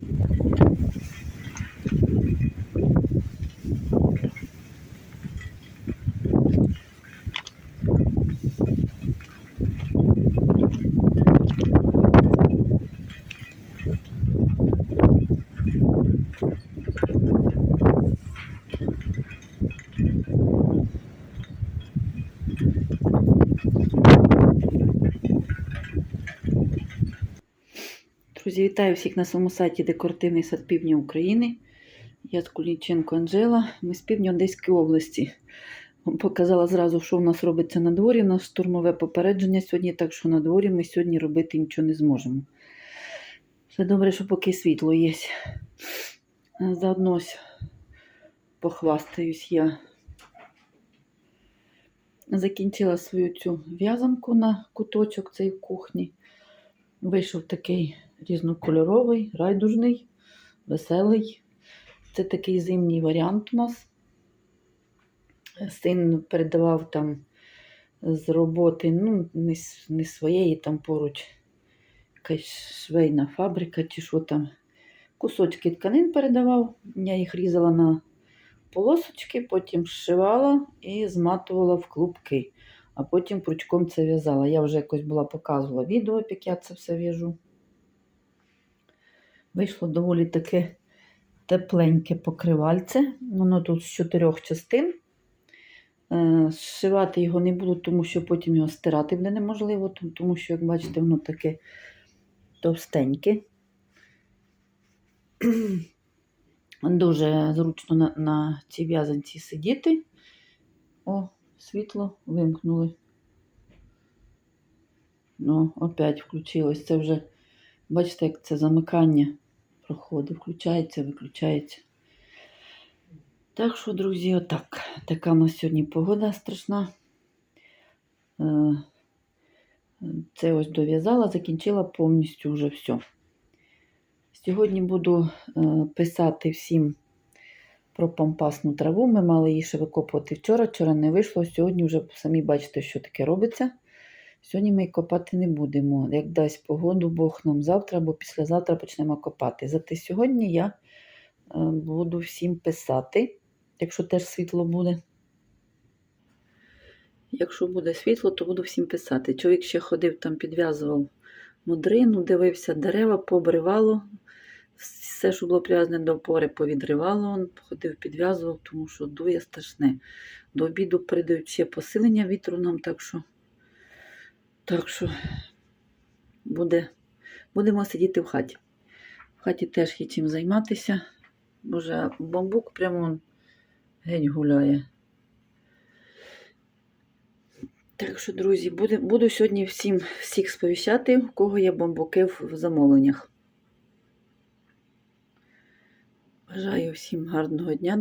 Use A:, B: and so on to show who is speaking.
A: Thank you. Друзі, вітаю всіх на своєму сайті Декоративний сад Півдня України. Я з Куліченко Анжела. Ми з півдня Одеської області. Показала зразу, що в нас робиться на дворі. У нас штурмове попередження сьогодні, так що на дворі ми сьогодні робити нічого не зможемо. Все добре, що поки світло є. Заодно похвастаюсь я. Закінчила свою цю в'язанку на куточок цей в кухні. Вийшов такий різнокольоровий, райдужний, веселий. Це такий зимній варіант у нас. Син передавав там з роботи, ну, не, не своєї, там поруч якась швейна фабрика чи що там. Кусочки тканин передавав. Я їх різала на полосочки, потім зшивала і зматувала в клубки а потім крючком це в'язала. Я вже якось була показувала відео, як я це все в'яжу. Вийшло доволі таке тепленьке покривальце. Воно тут з чотирьох частин. Е, Зшивати його не буду, тому що потім його стирати буде неможливо, тому- що, як бачите, воно таке товстеньке. Дуже зручно на, на цій в'язанці сидіти. О, світло вимкнули. Ну, опять включилось. Це вже, бачите, як це замикання проходить. Включається, виключається. Так що, друзі, отак. Така у нас сьогодні погода страшна. Е, Це ось дов'язала, закінчила повністю вже все. Сьогодні буду е, писати всім про пампасну траву. Ми мали її ще викопувати вчора. Вчора не вийшло. Сьогодні вже самі бачите, що таке робиться. Сьогодні ми копати не будемо. Як дасть погоду, Бог нам завтра або післязавтра почнемо копати. Зате сьогодні я е, буду всім писати, якщо теж світло буде. Якщо буде світло, то буду всім писати. Чоловік ще ходив там, підв'язував мудрину, дивився дерева, побривало. Все, що було прив'язане до опори, повідривало. Он ходив, підв'язував, тому що дує страшне. До обіду передають ще посилення вітру нам, так що, так що буде, будемо сидіти в хаті. В хаті теж є чим займатися. Боже, бамбук прямо он геть гуляє. Так що, друзі, буду, буду сьогодні всім всіх сповіщати, у кого є бамбуки в замовленнях. Бажаю всім гарного дня.